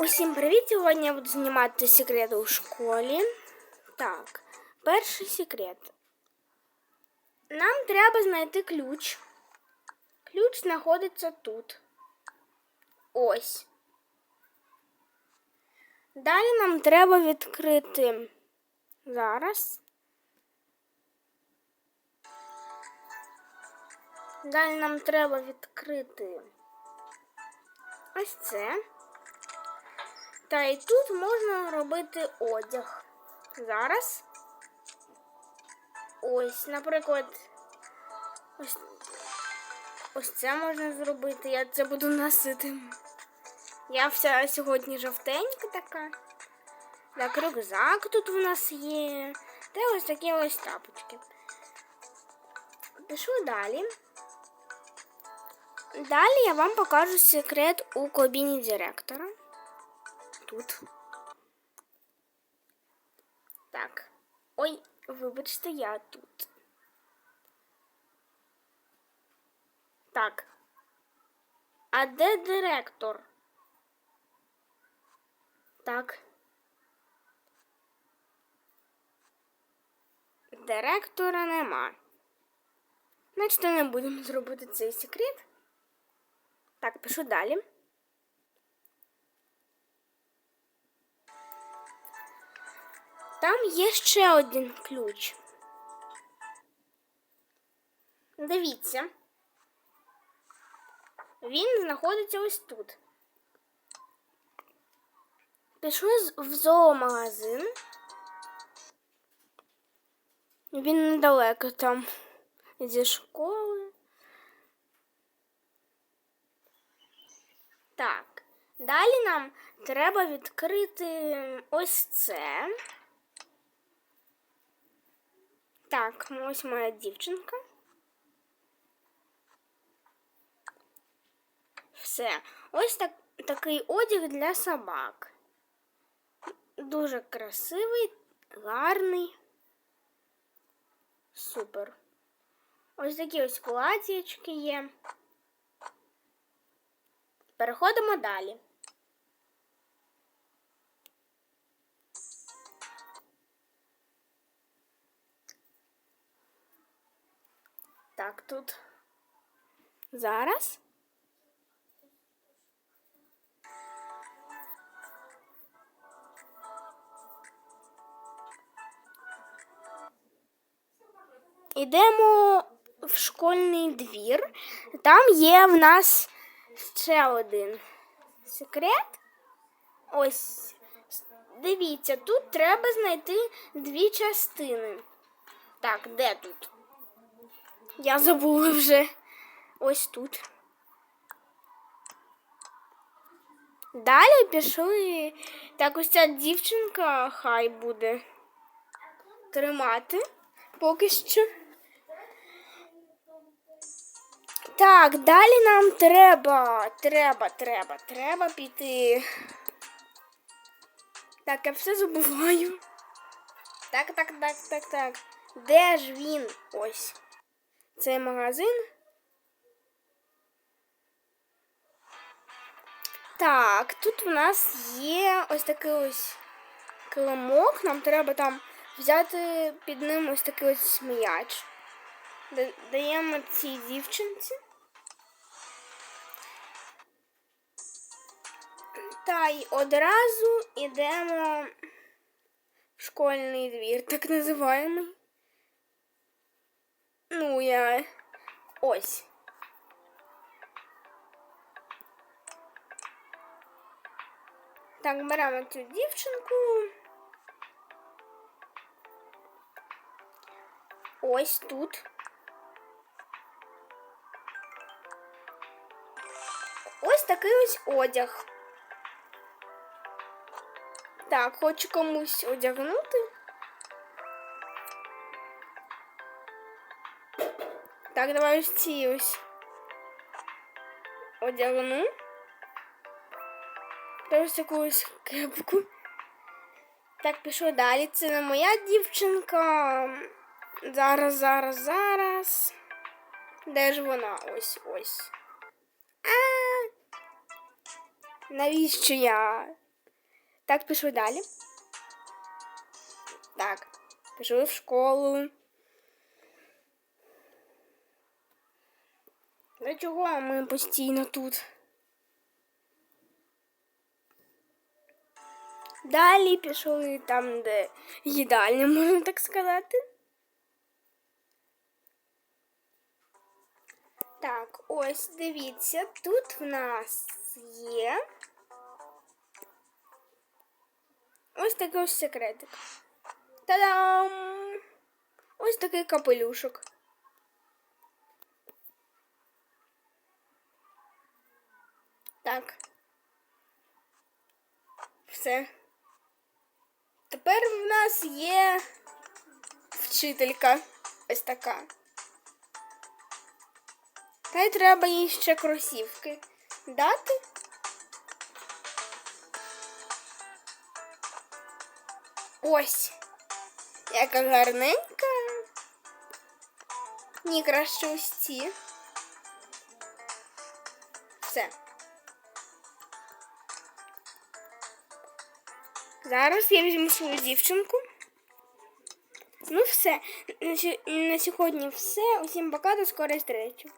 Усім привіт! Сьогодні я буду знімати секрети у школі. Так, перший секрет. Нам треба знайти ключ. Ключ знаходиться тут. Ось. Далі нам треба відкрити зараз. Далі нам треба відкрити ось це. Та і тут можна робити одяг. Зараз. Ось, наприклад, ось, ось це можна зробити. Я це буду носити. Я вся сьогодні жовтенька така. Так, рюкзак тут у нас є. Та ось такі ось тапочки. Пишу далі. Далі я вам покажу секрет у кабіні директора. Тут. Так. Ой, вибачте, я тут. Так. А де директор? Так. Директора нема. Значить, не будемо зробити цей секрет. Так, пишу далі. Там є ще один ключ. Дивіться. Він знаходиться ось тут. Пішли в зоомагазин. Він недалеко там зі школи. Так. Далі нам треба відкрити ось це. Так, ось моя дівчинка. Все. Ось так, такий одяг для собак. Дуже красивий, гарний. Супер. Ось такі ось платічки є. Переходимо далі. Так, тут зараз. Ідемо в школьний двір. Там є в нас ще один секрет. Ось. Дивіться, тут треба знайти дві частини. Так, де тут? Я забула вже ось тут. Далі пішли. Так, ось ця дівчинка хай буде тримати поки що. Так, далі нам треба, треба, треба, треба піти. Так, я все забуваю. Так, так, так, так, так. Де ж він? Ось. Цей магазин. Так, тут у нас є ось такий ось килимок. Нам треба там взяти під ним ось такий ось. Да- Даємо цій дівчинці. Та й одразу йдемо в школьний двір, так називаємий. Ну, я ось. Так, беремо цю дівчинку. Ось тут. Ось такий ось одяг. Так, хочу комусь одягнути. Так, давай ось ці ось одягну. Та ось таку ось кепку. Так, пішов далі. Це не моя дівчинка. Зараз, зараз, зараз. Де ж вона? Ось ось. А! Навіщо я Так, пішли далі. Так, пішли в школу. Для чого ми постійно тут? Далі пішли там, де їдальня, можна так сказати. Так, ось дивіться, тут в нас є ось такий ось секретик. Та-дам! Ось такий капелюшок. Так. Все. Тепер в нас є вчителька. Ось така. Та й треба їй ще кросівки дати. Ось. Яка гарненька. Ні, краще ці. Все. Зараз я візьму свою дівчинку. Ну, все. На сьогодні все. Усім пока, до скорої зустрічі.